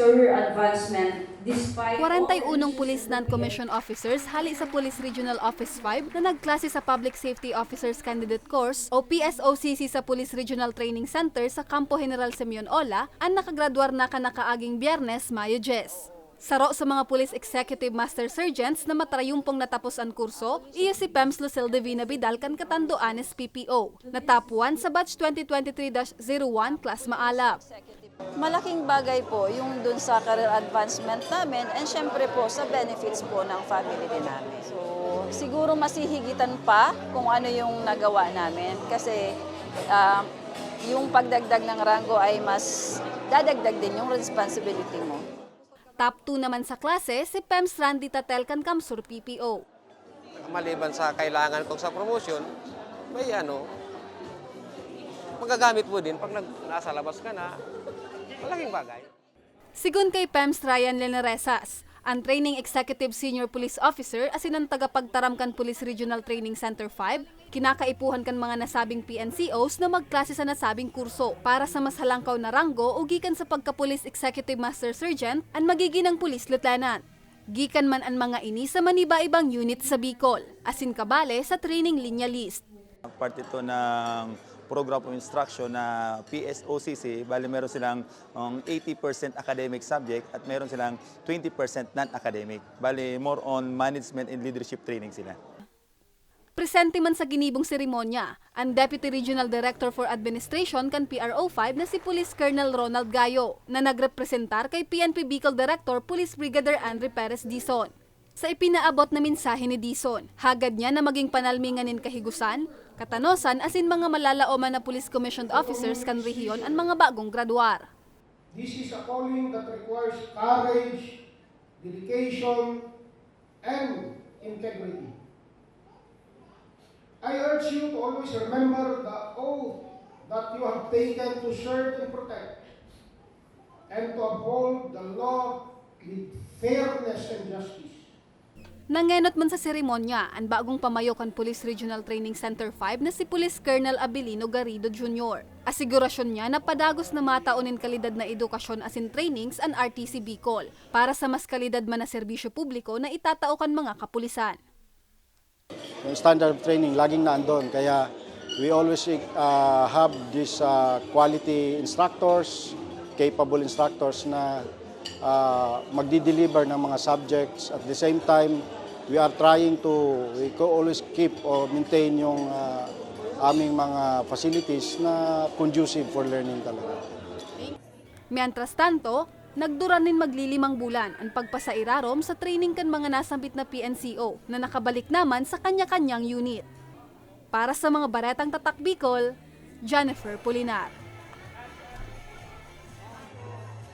career advancement despite 41 police non-commissioned officers hali sa Police Regional Office 5 na nagklase sa Public Safety Officers Candidate Course o PSOCC sa Police Regional Training Center sa Campo General Simeon Ola ang nakagraduar na kanakaaging Biyernes, Mayo 10. Saro sa mga Police Executive Master Sergeants na matrayumpong natapos ang kurso, iyo si PEMS Lucille Divina Vidal kan katanduanes PPO. Natapuan sa batch 2023-01 class maalap. Malaking bagay po yung dun sa career advancement namin and syempre po sa benefits po ng family din namin. So siguro masihigitan pa kung ano yung nagawa namin kasi ah, yung pagdagdag ng rango ay mas dadagdag din yung responsibility mo. Top 2 naman sa klase si PEMS Randy Tatelcan Kamsur PPO. maliban sa kailangan ko sa promotion, may ano, magagamit mo din pag nag, nasa labas ka na, malaking bagay. Sigun kay PEMS Ryan Lenaresas, ang Training Executive Senior Police Officer asin ang tagapagtaramkan Police Regional Training Center 5, kinakaipuhan kan mga nasabing PNCOs na magklase sa nasabing kurso para sa mas halangkaw na ranggo o gikan sa pagka-Police Executive Master Sergeant ang magiginang Police Lieutenant. Gikan man ang mga ini sa maniba-ibang unit sa Bicol, asin kabale sa training linya list. Part ito ng program of instruction na PSOCC, bali meron silang um, 80% academic subject at meron silang 20% non-academic. Bali more on management and leadership training sila. Presente man sa ginibong seremonya, ang Deputy Regional Director for Administration kan PRO5 na si Police Colonel Ronald Gayo na nagrepresentar kay PNP Bicol Director Police Brigadier Andre Perez Dizon. Sa ipinaabot na mensahe ni Dizon, hagad niya na maging panalminganin kahigusan, katanosan asin mga malalaoman na Police Commissioned Officers kan rehiyon ang mga bagong graduar. This is a calling that requires courage, dedication, and integrity. I urge you to always remember the oath that you have taken to serve and protect, and to uphold the law with fairness and justice. Nangenot man sa seremonya ang bagong pamayokan Police Regional Training Center 5 na si Police Colonel Abilino Garrido Jr. Asigurasyon niya na padagos na mataunin kalidad na edukasyon asin trainings ang RTC Bicol para sa mas kalidad man na serbisyo publiko na itatao kan mga kapulisan. Yung standard of training laging naandun. Kaya we always uh, have these uh, quality instructors, capable instructors na uh, magdi-deliver ng mga subjects. At the same time, we are trying to we always keep or maintain yung uh, aming mga facilities na conducive for learning talaga. Mientras tanto, nagduranin maglilimang bulan ang pagpasairarom sa training kan mga nasambit na PNCO na nakabalik naman sa kanya-kanyang unit. Para sa mga baretang tatak Bicol, Jennifer Polinar.